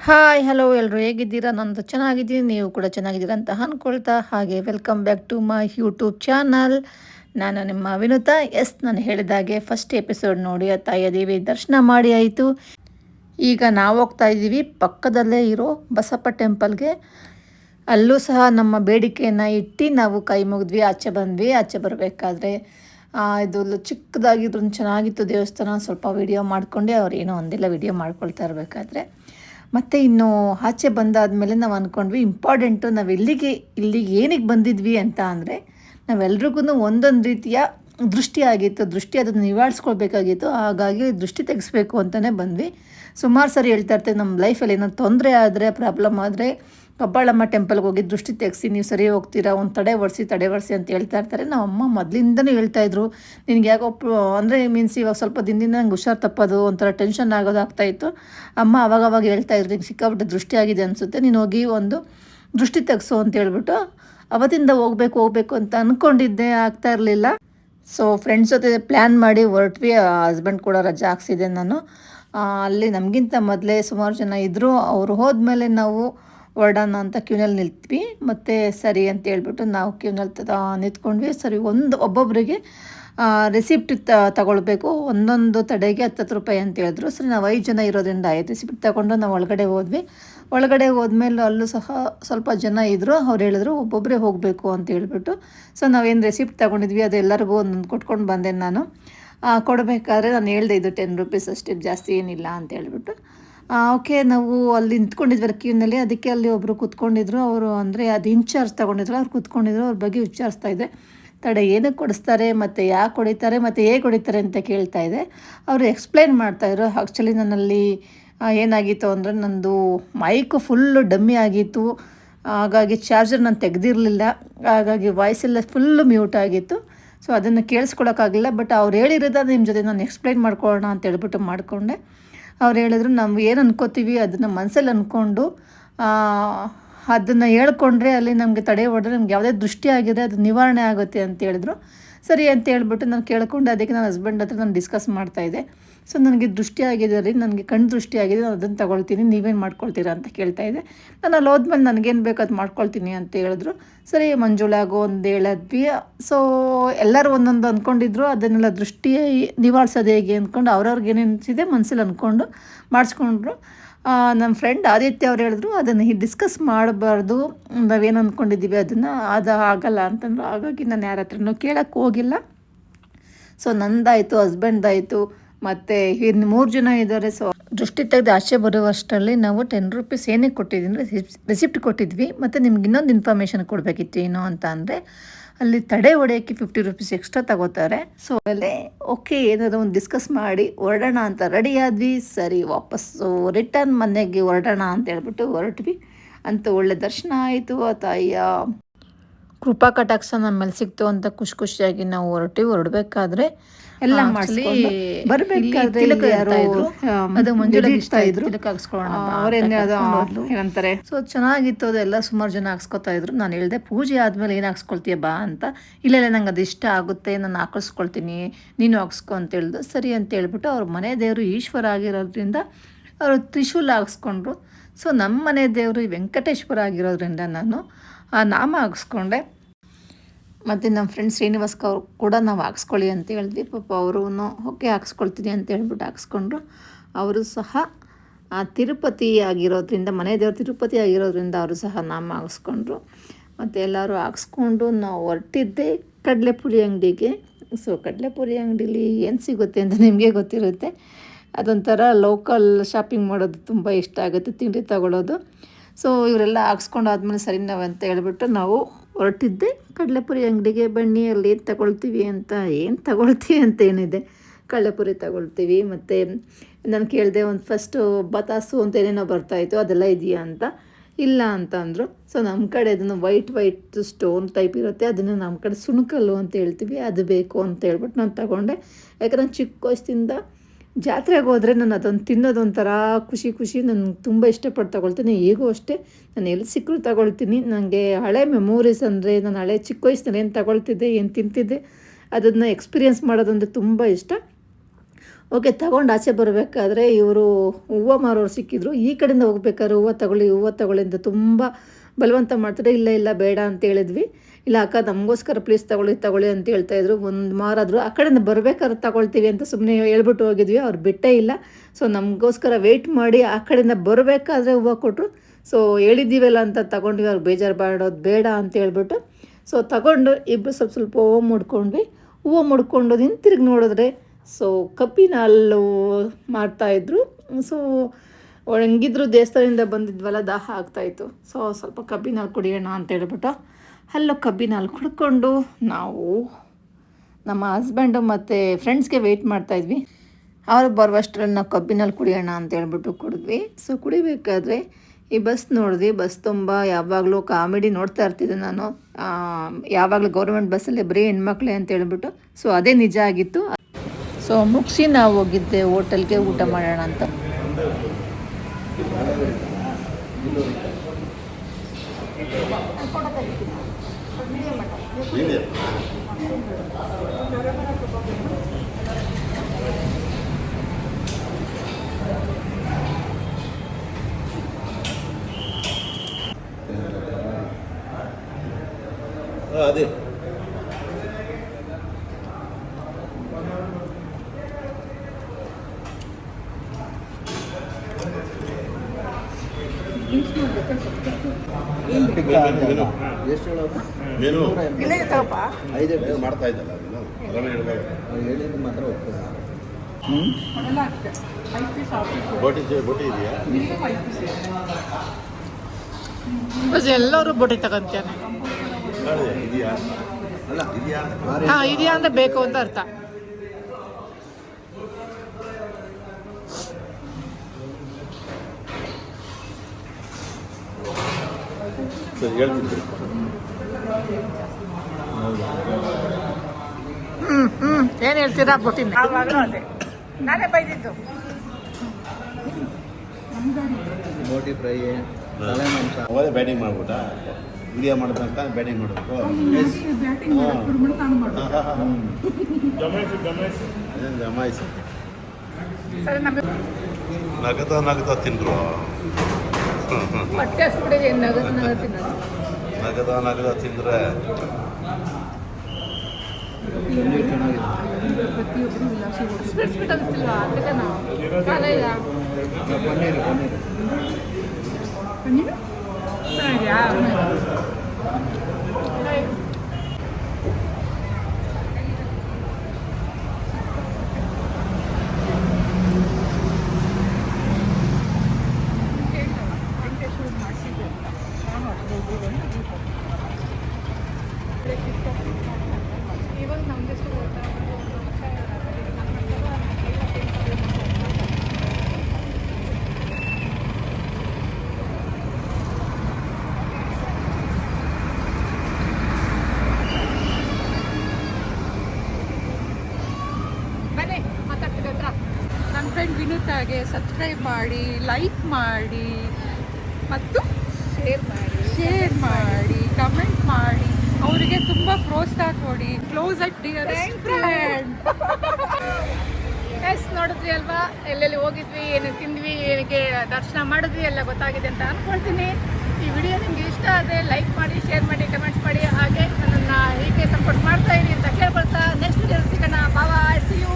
Hi hello ಎಲ್ಲರೂ ಹೇಗಿದ್ದೀರಾ? ನಂದು ಚೆನ್ನಾಗಿದ್ದೀನಿ. ನೀವು ಕೂಡ ಚೆನ್ನಾಗಿದ್ದೀರಾ ಅಂತ ಅಂದ್ಕೊಳ್ತಾ ಹಾಗೆ welcome back to my YouTube channel ನಾನು ನಿಮ್ಮ ವಿನುತಾ. ಎಸ್ ನಾನು ಹೇಳಿದಾಗೆ ಫಸ್ಟ್ ಎಪಿಸೋಡ್ ನೋಡಿ ಆ ತಾಯಿಯ ದೇವಿ ದರ್ಶನ ಮಾಡಿ ಆಯಿತು. ಈಗ ನಾವು ಹೋಗ್ತಾ ಇದ್ದೀವಿ ಪಕ್ಕದಲ್ಲೇ ಇರೋ ಬಸಪ್ಪ ಟೆಂಪಲ್ಗೆ ಅಲ್ಲೂ ಸಹ ನಮ್ಮ ಬೇಡಿಕೆಯನ್ನು ಇಟ್ಟು ನಾವು ಕೈ ಮುಗಿದ್ವಿ, ಆಚೆ ಬಂದ್ವಿ, ಆಚೆ ಬರಬೇಕಾದ್ರೆ. ಇದು ಚಿಕ್ಕದಾಗಿದ್ರು ಚೆನ್ನಾಗಿತ್ತು ದೇವಸ್ಥಾನ. ಸ್ವಲ್ಪ ವಿಡಿಯೋ ಮಾಡಿಕೊಂಡೆ. ಅವ್ರು ಏನೋ ಒಂದಿಲ್ಲ ವಿಡಿಯೋ ಮಾಡ್ಕೊಳ್ತಾ ಇರಬೇಕಾದ್ರೆ. ಮತ್ತು ಇನ್ನು ಆಚೆ ಬಂದಾದಮೇಲೆ ನಾವು ಅಂದ್ಕೊಂಡ್ವಿ ಇಂಪಾರ್ಟೆಂಟು ನಾವು ಎಲ್ಲಿಗೆ, ಇಲ್ಲಿಗೆ ಏನಿಗೆ ಬಂದಿದ್ವಿ ಅಂತ ಅಂದರೆ ನಾವೆಲ್ರಿಗೂ ಒಂದೊಂದು ರೀತಿಯ ದೃಷ್ಟಿ ಆಗಿತ್ತು, ದೃಷ್ಟಿ ಅದನ್ನು ನಿವಾರಿಸ್ಕೊಳ್ಬೇಕಾಗಿತ್ತು ಹಾಗಾಗಿ ದೃಷ್ಟಿ ತೆಗೆಸ್ಬೇಕು ಅಂತಲೇ ಬಂದ್ವಿ. ಸುಮಾರು ಸರಿ ಹೇಳ್ತಾ ಇರ್ತೇವೆ ನಮ್ಮ ಲೈಫಲ್ಲಿ ಏನೋ ತೊಂದರೆ ಆದರೆ ಪ್ರಾಬ್ಲಮ್ ಆದರೆ ಕಬ್ಬಾಳಮ್ಮ ಟೆಂಪಲ್ಗೆ ಹೋಗಿ ದೃಷ್ಟಿ ತೆಗೆಸಿ, ನೀವು ಸರಿ ಹೋಗ್ತೀರಾ? ಒಂದು ತಡೆ ಒಡಿಸಿ ತಡೆ ಒಡಿಸಿ ಅಂತ ಹೇಳ್ತಾ ಇರ್ತಾರೆ. ನಮ್ಮ ಅಮ್ಮ ಮೊದಲಿಂದನೂ ಹೇಳ್ತಾಯಿದ್ರು ನಿನಗೆ ಯಾಕೋ ಅಂದರೆ ಮೀನ್ಸ್ ಇವಾಗ ಸ್ವಲ್ಪ ದಿನದಿಂದ ನಂಗೆ ಹುಷಾರು ತಪ್ಪೋದು, ಒಂಥರ ಟೆನ್ಷನ್ ಆಗೋದು ಆಗ್ತಾಯಿತ್ತು ಅಮ್ಮ ಅವಾಗವಾಗ ಹೇಳ್ತಾಯಿದ್ರು ನಿಂಗೆ ಸಿಕ್ಕಾಬಿಟ್ಟು ದೃಷ್ಟಿ ಆಗಿದೆ ಅನಿಸುತ್ತೆ, ನೀನು ಹೋಗಿ ಒಂದು ದೃಷ್ಟಿ ತೆಗೆಸು ಅಂತ ಹೇಳ್ಬಿಟ್ಟು ಅವತ್ತಿಂದ ಹೋಗ್ಬೇಕು ಹೋಗ್ಬೇಕು ಅಂತ ಅಂದ್ಕೊಂಡಿದ್ದೆ ಆಗ್ತಾ ಇರಲಿಲ್ಲ. ಸೊ ಫ್ರೆಂಡ್ಸ್ ಜೊತೆ ಪ್ಲ್ಯಾನ್ ಮಾಡಿ ಹೊರಟ್ವಿ ಹಸ್ಬೆಂಡ್ ಕೂಡ ರಜೆ ಹಾಕ್ಸಿದೆ ನಾನು. ಅಲ್ಲಿ ನಮಗಿಂತ ಮೊದಲೇ ಸುಮಾರು ಜನ ಇದ್ದರು ಅವರು ಹೋದ್ಮೇಲೆ ನಾವು ಹೊರಡೋಣ ಅಂತ ಕ್ಯೂನಲ್ಲಿ ನಿಲ್ತ್ವಿ. ಮತ್ತು ಸರಿ ಅಂತ ಹೇಳ್ಬಿಟ್ಟು ನಾವು ಕ್ಯೂನಲ್ಲಿ ತ ನಿಂತ್ಕೊಂಡ್ವಿ. ಸರಿ, ಒಂದು ಒಬ್ಬೊಬ್ಬರಿಗೆ ರೆಸಿಪ್ಟ್ ತ, ತಗೊಳ್ಬೇಕು. ಒಂದೊಂದು ತಡೆಗೆ ಹತ್ತು ರೂಪಾಯಿ ಅಂತ ಹೇಳಿದ್ರು. ಸರಿ, ನಾವು ಐದು ಜನ ಇರೋದ್ರಿಂದ ಆಯ್ತು. ರೆಸಿಪ್ಟ್ ತಗೊಂಡು ನಾವು ಒಳಗಡೆ ಹೋದ್ವಿ. ಒಳಗಡೆ ಹೋದ್ಮೇಲೆ ಅಲ್ಲೂ ಸಹ ಸ್ವಲ್ಪ ಜನ ಇದ್ದರು ಅವ್ರು ಹೇಳಿದ್ರು ಒಬ್ಬೊಬ್ಬರೇ ಹೋಗಬೇಕು ಅಂತ ಹೇಳ್ಬಿಟ್ಟು. ಸೊ ನಾವೇನು ರೆಸಿಪ್ಟ್ ತಗೊಂಡಿದ್ವಿ. ಅದು ಎಲ್ಲರಿಗೂ ಒಂದೊಂದು ಕೊಟ್ಕೊಂಡು ಬಂದೆ ನಾನು. ಕೊಡಬೇಕಾದ್ರೆ ನಾನು ಹೇಳ್ದೆ, ಇದು ಟೆನ್ ರುಪೀಸ್ ಅಷ್ಟೇ ಜಾಸ್ತಿ ಏನಿಲ್ಲ ಅಂತ ಹೇಳ್ಬಿಟ್ಟು. ಓಕೆ, ನಾವು ಅಲ್ಲಿ ನಿಂತ್ಕೊಂಡಿದ್ವಿ ಕ್ಯೂನಲ್ಲಿ, ಅದಕ್ಕೆ ಅಲ್ಲಿ ಒಬ್ಬರು ಕೂತ್ಕೊಂಡಿದ್ರು. ಅವರು ಅಂದರೆ ಅದು ಇನ್ಚಾರ್ಜ್ ತೊಗೊಂಡಿದ್ರು, ಅವ್ರು ಕೂತ್ಕೊಂಡಿದ್ರು, ಅವ್ರ ಬಗ್ಗೆ ವಿಚಾರಿಸ್ತಾ ಇದೆ ತಡೆ, ಏನಕ್ಕೆ ಕೊಡಿಸ್ತಾರೆ, ಮತ್ತು ಯಾಕೆ ಹೊಡಿತಾರೆ, ಮತ್ತು ಹೇಗೆ ಹೊಡಿತಾರೆ ಅಂತ ಕೇಳ್ತಾ ಇದೆ ಅವರು ಎಕ್ಸ್ಪ್ಲೈನ್ ಮಾಡ್ತಾಯಿದ್ರು ಆ್ಯಕ್ಚುಲಿ ನನ್ನಲ್ಲಿ ಏನಾಗಿತ್ತು ಅಂದರೆ ನಂದು ಮೈಕು ಫುಲ್ಲು ಡಮ್ಮಿ ಆಗಿತ್ತು. ಹಾಗಾಗಿ ಚಾರ್ಜರ್ ನಾನು ತೆಗೆದಿರಲಿಲ್ಲ. ಹಾಗಾಗಿ ವಾಯ್ಸೆಲ್ಲ ಫುಲ್ಲು ಮ್ಯೂಟ್ ಆಗಿತ್ತು. ಸೊ ಅದನ್ನು ಕೇಳಿಸ್ಕೊಳಕ್ಕಾಗಲಿಲ್ಲ. ಬಟ್ ಅವ್ರು ಹೇಳಿರೋದ ನಿಮ್ಮ ಜೊತೆ ನಾನು ಎಕ್ಸ್ಪ್ಲೈನ್ ಮಾಡ್ಕೊಳ್ಳೋಣ ಅಂತ ಹೇಳ್ಬಿಟ್ಟು ಮಾಡಿಕೊಂಡೆ. ಅವ್ರು ಹೇಳಿದ್ರು, ನಾವು ಏನು ಅನ್ಕೋತೀವಿ ಅದನ್ನು ಮನಸ್ಸಲ್ಲಿ ಅಂದ್ಕೊಂಡು ಅದನ್ನು ಹೇಳ್ಕೊಂಡ್ರೆ ಅಲ್ಲಿ ನಮಗೆ ತಡೆ ಹೊಡೆದ್ರೆ ನಮ್ಗೆ ಯಾವುದೇ ದೃಷ್ಟಿ ಆಗಿದೆ ಅದು ನಿವಾರಣೆ ಆಗುತ್ತೆ ಅಂತ ಹೇಳಿದ್ರು. ಸರಿ ಅಂತ ಹೇಳ್ಬಿಟ್ಟು ನಾನು ಕೇಳ್ಕೊಂಡು, ಅದಕ್ಕೆ ನನ್ನ ಹಸ್ಬೆಂಡ್ ಹತ್ರ ನಾನು ಡಿಸ್ಕಸ್ ಮಾಡ್ತಾಯಿದ್ದೆ ಸೊ ನನಗೆ ದೃಷ್ಟಿ ಆಗಿದೆ ರೀ, ನನಗೆ ಕಣ್ಣು ದೃಷ್ಟಿ ಆಗಿದೆ, ನಾನು ಅದನ್ನು ತಗೊಳ್ತೀನಿ, ನೀವೇನು ಮಾಡ್ಕೊಳ್ತೀರಾ ಅಂತ ಕೇಳ್ತಾ ಇದೆ. ನಾನು ಅಲ್ಲಿ ಹೋದ್ಮೇಲೆ ನನಗೇನು ಬೇಕು ಅದು ಮಾಡ್ಕೊಳ್ತೀನಿ ಅಂತ ಹೇಳಿದ್ರು. ಸರಿ ಮಂಜುಳಾಗೋ ಒಂದು ಹೇಳಿದ್ವಿ. ಸೊ ಎಲ್ಲರೂ ಒಂದೊಂದು ಅಂದ್ಕೊಂಡಿದ್ರು ಅದನ್ನೆಲ್ಲ ದೃಷ್ಟಿ ನಿವಾರಿಸೋದು ಹೇಗೆ ಅಂದ್ಕೊಂಡು ಅವ್ರವ್ರಿಗೆ ಏನೇನು ಅನಿಸಿದೆ ಮನಸ್ಸಲ್ಲಿ ಅಂದ್ಕೊಂಡು ಮಾಡಿಸ್ಕೊಂಡ್ರು. ನಮ್ಮ ಫ್ರೆಂಡ್ ಆದಿತ್ಯ ಅವ್ರು ಹೇಳಿದ್ರು, ಅದನ್ನು ಡಿಸ್ಕಸ್ ಮಾಡಬಾರ್ದು, ನಾವೇನು ಅಂದ್ಕೊಂಡಿದ್ದೀವಿ ಅದನ್ನು, ಅದು ಆಗಲ್ಲ ಅಂತಂದ್ರು. ಹಾಗಾಗಿ ನಾನು ಯಾರ ಹತ್ರನೂ ಕೇಳೋಕ್ಕೆ ಹೋಗಿಲ್ಲ. ಸೊ ನಂದಾಯಿತು ಹಸ್ಬೆಂಡ್ದಾಯಿತು ಮತ್ತು ಇನ್ನು ಮೂರು ಜನ ಇದ್ದಾರೆ ಸೊ ದೃಷ್ಟಿ ತೆಗೆದು ಆಚೆ ಬರುವಷ್ಟರಲ್ಲಿ ನಾವು ಟೆನ್ ರುಪೀಸ್ ಏನಕ್ಕೆ ಕೊಟ್ಟಿದ್ವಿ ರಿಸಿಪ್ಟ್ ಕೊಟ್ಟಿದ್ವಿ. ಮತ್ತು ನಿಮ್ಗೆ ಇನ್ನೊಂದು ಇನ್ಫಾರ್ಮೇಷನ್ ಕೊಡಬೇಕಿತ್ತು ಏನು ಅಂತ ಅಂದರೆ, ಅಲ್ಲಿ ತಡೆ ಹೊಡೆಯೋಕ್ಕೆ ಫಿಫ್ಟಿ ರುಪೀಸ್ ಎಕ್ಸ್ಟ್ರಾ ತಗೋತಾರೆ. ಸೊ ಅಲ್ಲಿ ಓಕೆ ಏನಾದರೂ ಒಂದು ಡಿಸ್ಕಸ್ ಮಾಡಿ ಹೊರಡೋಣ ಅಂತ ರೆಡಿ ಆದ್ವಿ. ಸರಿ ವಾಪಸ್ಸು ರಿಟರ್ನ್ ಮನೆಗೆ ಹೊರಡೋಣ ಅಂತ ಹೇಳ್ಬಿಟ್ಟು ಹೊರಟ್ವಿ. ಅಂತ ಒಳ್ಳೆ ದರ್ಶನ ಆಯಿತು ಆ ತಾಯಿಯ. ಕೃಪಾ ಕಟಾಕ್ಷ ನಮ್ಮ ಮೇಲೆ ಸಿಕ್ತು ಅಂತ ಖುಷಿ ಖುಷಿಯಾಗಿ ನಾವು ಹೊರಟಿ ಹೊರಡ್ಬೇಕಾದ್ರೆ ಎಲ್ಲ ಮಾಡಿಸಿ. ಬರ್ಬೇಕಾದ್ರೆ ಅದು ಮಂಜುಳ ಇಷ್ಟ ಇದ್ರು. ಏನಂತಾರೆ? ಸೊ ಚೆನ್ನಾಗಿತ್ತು ಅದೆಲ್ಲ ಸುಮಾರು ಜನ ಹಾಕ್ಸ್ಕೊತಾ ಇದ್ರು. ನಾನು ಹೇಳಿದೆ ಪೂಜೆ ಆದ್ಮೇಲೆ ಏನು ಹಾಕ್ಸ್ಕೊಳ್ತೀಯ ಬಾ ಅಂತ. ಇಲ್ಲ ಇಲ್ಲ ನಂಗೆ ಅದು ಇಷ್ಟ ಆಗುತ್ತೆ ನಾನು ಹಾಕಿಸ್ಕೊಳ್ತೀನಿ ನೀನು ಹಾಕ್ಸ್ಕೊ ಅಂತ ಹೇಳ್ದು ಸರಿ ಅಂತ ಹೇಳ್ಬಿಟ್ಟು ಅವ್ರ ಮನೆ ದೇವರು ಈಶ್ವರ ಆಗಿರೋದ್ರಿಂದ ಅವರು ತ್ರಿಶೂಲ ಹಾಕ್ಸ್ಕೊಂಡ್ರು. ಸೊ ನಮ್ಮ ಮನೆ ದೇವರು ವೆಂಕಟೇಶ್ವರ ಆಗಿರೋದ್ರಿಂದ ನಾನು ಆ ನಾಮ ಹಾಕ್ಸ್ಕೊಂಡೆ. ಮತ್ತು ನಮ್ಮ ಫ್ರೆಂಡ್ ಶ್ರೀನಿವಾಸ್ಕ ಅವ್ರು ಕೂಡ ನಾವು ಹಾಕ್ಸ್ಕೊಳ್ಳಿ ಅಂತ ಹೇಳಿದ್ವಿ. ಪಾಪ ಅವರು ಓಕೆ, ಹಾಕ್ಸ್ಕೊಳ್ತೀನಿ ಅಂತ ಹೇಳ್ಬಿಟ್ಟು ಹಾಕ್ಸ್ಕೊಂಡ್ರು. ಅವರು ಸಹ ಆ ತಿರುಪತಿ ಆಗಿರೋದ್ರಿಂದ ಮನೆ ದೇವರು ತಿರುಪತಿ ಆಗಿರೋದ್ರಿಂದ ಅವರು ಸಹ ನಾಮ ಹಾಕ್ಸ್ಕೊಂಡ್ರು. ಮತ್ತು ಎಲ್ಲರೂ ಹಾಕ್ಸ್ಕೊಂಡು ನಾವು ಹೊರಟಿದ್ದೆ ಕಡಲೆಪುರಿ ಅಂಗಡಿಗೆ. ಸೊ ಕಡಲೆಪುರಿ ಅಂಗಡೀಲಿ ಏನು ಸಿಗುತ್ತೆ ಅಂತ ನಿಮಗೆ ಗೊತ್ತಿರುತ್ತೆ. ಅದೊಂಥರ ಲೋಕಲ್ ಶಾಪಿಂಗ್ ಮಾಡೋದು ತುಂಬ ಇಷ್ಟ ಆಗುತ್ತೆ, ತಿಂಡಿ ತಗೊಳ್ಳೋದು ಸೊ ಇವರೆಲ್ಲ ಹಾಕ್ಸ್ಕೊಂಡು ಆದಮೇಲೆ ಸರಿ ನಾವು ಅಂತ ಹೇಳ್ಬಿಟ್ಟು ನಾವು ಹೊರಟಿದ್ದೆ. ಕಡಲೆಪುರಿ ಅಂಗಡಿಗೆ ಬನ್ನಿ, ಅಲ್ಲಿ ಏನು ತಗೊಳ್ತೀವಿ ಅಂತ, ಏನು ತಗೊಳ್ತೀವಿ ಅಂತ ಏನಿದೆ. ಕಡಲೆಪುರಿ ತಗೊಳ್ತೀವಿ, ಮತ್ತು ನಾನು ಕೇಳಿದೆ ಒಂದು ಫಸ್ಟು ಬತಾಸು ಅಂತ ಏನೇನೋ ಬರ್ತಾಯಿತ್ತು ಅದೆಲ್ಲ ಇದೆಯಾ ಅಂತ. ಇಲ್ಲ ಅಂತ ಅಂದರು. ಸೊ ನಮ್ಮ ಕಡೆ ಅದನ್ನು ವೈಟ್ ವೈಟ್ ಸ್ಟೋನ್ ಟೈಪ್ ಇರುತ್ತೆ, ಅದನ್ನು ನಮ್ಮ ಕಡೆ ಸುಣಕಲ್ಲು ಅಂತ ಹೇಳ್ತೀವಿ, ಅದು ಬೇಕು ಅಂತ ಹೇಳ್ಬಿಟ್ಟು ನಾನು ತಗೊಂಡೆ. ಯಾಕಂದ್ರೆ ಚಿಕ್ಕ ವಯಸ್ಸಿಂದ ಜಾತ್ರೆಗೆ ಹೋದರೆ ನಾನು ಅದೊಂದು ತಿನ್ನೋದೊಂಥರ ಖುಷಿ ಖುಷಿ, ನಾನು ತುಂಬ ಇಷ್ಟಪಟ್ಟು ತಗೊಳ್ತೀನಿ. ಈಗೂ ಅಷ್ಟೇ, ನಾನು ಎಲ್ಲಿ ಸಿಕ್ಕರೂ ತಗೊಳ್ತೀನಿ. ನನಗೆ ಹಳೆ ಮೆಮೊರೀಸ್ ಅಂದರೆ, ನಾನು ಹಳೆ ಚಿಕ್ಕ ವಯಸ್ಸಿನಲ್ಲಿ ಏನು ತಗೊಳ್ತಿದ್ದೆ, ಏನು ತಿಂತಿದ್ದೆ, ಅದನ್ನು ಎಕ್ಸ್ಪೀರಿಯೆನ್ಸ್ ಮಾಡೋದಂದರೆ ತುಂಬ ಇಷ್ಟ. ಓಕೆ, ತಗೊಂಡು ಆಚೆ ಬರಬೇಕಾದ್ರೆ ಇವರು ಹೂವು ಮಾರೋರು ಸಿಕ್ಕಿದ್ರು. ಈ ಕಡೆಯಿಂದ ಹೋಗ್ಬೇಕಾದ್ರೆ ಹೂವು ತಗೊಳ್ಳಿ ಹೂವು ತಗೊಳ್ಳಿ ಅಂತ ತುಂಬ ಬಲವಂತ ಮಾಡ್ತಾರೆ ಇಲ್ಲ ಇಲ್ಲ, ಬೇಡ ಅಂತ ಹೇಳಿದ್ವಿ. ಇಲ್ಲ, ಅಕ್ಕ, ನಮಗೋಸ್ಕರ ಪ್ಲೀಸ್ ತಗೊಳ್ಳಿ ತಗೊಳ್ಳಿ ಅಂತ ಹೇಳ್ತಾ ಇದ್ರು. ಒಂದು ಮಾರಾದ್ರು ಆ ಕಡೆಯಿಂದ ಬರ್ಬೇಕಾದ್ರೆ ತಗೊಳ್ತೀವಿ ಅಂತ ಸುಮ್ಮನೆ ಹೇಳ್ಬಿಟ್ಟು ಹೋಗಿದ್ವಿ. ಅವ್ರು ಬಿಟ್ಟೇ ಇಲ್ಲ. ಸೊ ನಮಗೋಸ್ಕರ ವೆಯ್ಟ್ ಮಾಡಿ ಆ ಕಡೆಯಿಂದ ಬರಬೇಕಾದ್ರೆ ಹೂವು ಕೊಟ್ಟರು ಸೊ ಹೇಳಿದ್ದೀವಲ್ಲ ಅಂತ ತಗೊಂಡ್ವಿ. ಅವ್ರು ಬೇಜಾರು ಮಾಡೋದು ಬೇಡ ಅಂತ ಹೇಳ್ಬಿಟ್ಟು. ಸೊ ತಗೊಂಡು ಇಬ್ಬರು ಸ್ವಲ್ಪ ಸ್ವಲ್ಪ ಹೂವು ಮುಡ್ಕೊಂಡ್ವಿ. ಹೂವು ಮುಡ್ಕೊಂಡು ಹಿಂತಿರುಗಿ ನೋಡಿದ್ರೆ ಸೊ ಕಪ್ಪಿನ ಅಲ್ಲೂ ಮಾಡ್ತಾಯಿದ್ರು ಸೊ ಹೆಂಗಿದ್ರು ದೇವಸ್ಥಾನದಿಂದ ಬಂದಿದ್ವಲ್ಲ, ದಾಹ ಆಗ್ತಾಯಿತ್ತು ಸೊ ಸ್ವಲ್ಪ ಕಬ್ಬಿನ ಕುಡಿಯೋಣ ಅಂತ ಹೇಳ್ಬಿಟ್ಟು, ಅಲ್ಲೋ ಕಬ್ಬಿನ ಹಾಲು ಕುಡ್ಕೊಂಡು ನಾವು ನಮ್ಮ ಹಸ್ಬೆಂಡು ಮತ್ತು ಫ್ರೆಂಡ್ಸ್ಗೆ ವೆಯ್ಟ್ ಮಾಡ್ತಾಯಿದ್ವಿ ಅವ್ರು ಬರುವಷ್ಟರಲ್ಲಿ ನಾವು ಕಬ್ಬಿನಲ್ಲಿ ಕುಡಿಯೋಣ ಅಂತ ಹೇಳ್ಬಿಟ್ಟು ಕುಡಿದ್ವಿ. ಸೊ ಕುಡಿಬೇಕಾದ್ರೆ ಈ ಬಸ್ ನೋಡಿದ್ವಿ. ಬಸ್ ತುಂಬ ಯಾವಾಗಲೂ ಕಾಮಿಡಿ ನೋಡ್ತಾ ಇರ್ತಿದ್ದೆ ನಾನು. ಯಾವಾಗಲೂ ಗೌರ್ಮೆಂಟ್ ಬಸ್ಸಲ್ಲಿ ಬರೀ ಹೆಣ್ಮಕ್ಳೆ ಅಂತ ಹೇಳ್ಬಿಟ್ಟು. ಸೊ ಅದೇ ನಿಜ ಆಗಿತ್ತು. ಸೊ ಮುಗಿಸಿ ನಾವು ಹೋಗಿದ್ದೆ ಹೋಟೆಲ್ಗೆ ಊಟ ಮಾಡೋಣ ಅಂತ. mundo. de ಎಷ್ಟು ಮಾತ್ರ ಬೋಟಿ ಬೋಟಿ ಇದೆಯಾ? ಬಸ್ ಎಲ್ಲರೂ ಬೋಟಿ ತಗೊಂತೀಯ? ಇದೆಯಾ ಅಂತ ಬೇಕು ಅಂತ ಅರ್ಥ. ಸರಿ ಹೇಳ್ತಿದ್ರು. ಹ್ಮ್ ಹ್ಮ್ ಏನ್ ಹೇಳ್ತೀರಾ ಬೊಟ್ಟಿನ ನಾನೇ ಬೈದಿದ್ದು. ಬೋಟಿ ಫ್ರೈ ತಲೆ ಮಾಂಸ ಅವರೇ ಬ್ಯಾಟಿಂಗ್ ಮಾಡ್ಬಿಟ್ಟ ವಿಡಿಯೋ ಮಾಡ್ಬೇಕಂತ ಬ್ಯಾಟಿಂಗ್ ಮಾಡಬೇಕು. ಜಮಾಯಿಸಿ ನಗದ ನಗದ ತಿಂದ್ರು. ಹೊಟ್ಟೆ ಹಸ್ಬಿಟ್ಟಿದೆ ನಗದು ನಗದು ತಿನ್ನೋದು ನಗದ ನಗದ ತಿಂದ್ರೆ ಪನ್ನೀರ್ ಚೆನ್ನಾಗಿದೆ ಸ್ವೀಟ್ ಸ್ವೀಟ್ ಅನಿಸ್ತಿಲ್ವಾ ಅದಕ್ಕೆ ನಾವು ಖಾರ ಇಲ್ಲ ಪನ್ನೀರ್ ಪನ್ನೀರ್ ಚೆನ್ನಾಗಿದ್ಯಾ ಬನ್ನಿ ಮಾತಾಡ್ತಿದ್ದೆ ಹತ್ರ ನನ್ನ ಸಬ್ಸ್ಕ್ರೈಬ್ ಮಾಡಿ ಲೈಕ್ ಮಾಡಿ ಮತ್ತು ಶೇರ್ ಮಾಡಿ. ಶೇರ್ ಮಾಡಿ ಕಮೆಂಟ್ ಮಾಡಿ. ಅವರಿಗೆ ತುಂಬ ಪ್ರೋತ್ಸಾಹ ಕೊಡಿ. ಕ್ಲೋಸ್ ಅಟ್ ಫ್ರೆಂಡ್ ಎಸ್ ನೋಡಿದ್ವಿ ಅಲ್ವಾ? ಎಲ್ಲೆಲ್ಲಿ ಹೋಗಿದ್ವಿ ಏನು ತಿಂದ್ವಿ ಏನಕ್ಕೆ ದರ್ಶನ ಮಾಡಿದ್ವಿ ಎಲ್ಲ ಗೊತ್ತಾಗಿದೆ ಅಂತ ಅನ್ಕೊಳ್ತೀನಿ. ಈ ವಿಡಿಯೋ ನಿಮ್ಗೆ ಇಷ್ಟ ಆದರೆ ಲೈಕ್ ಮಾಡಿ ಶೇರ್ ಮಾಡಿ ಕಮೆಂಟ್ಸ್ ಮಾಡಿ. ಹಾಗೆ ನನ್ನನ್ನು ಹೀಗೆ ಸಪೋರ್ಟ್ ಮಾಡ್ತಾ ಇದೀನಿ ಅಂತ ಕೇಳ್ಕೊಳ್ತಾ ನೆಕ್ಸ್ಟ್ ವಿಡಿಯೋ ಸಿಗೋಣ. ಬಾವಾ ಸಿ ಯು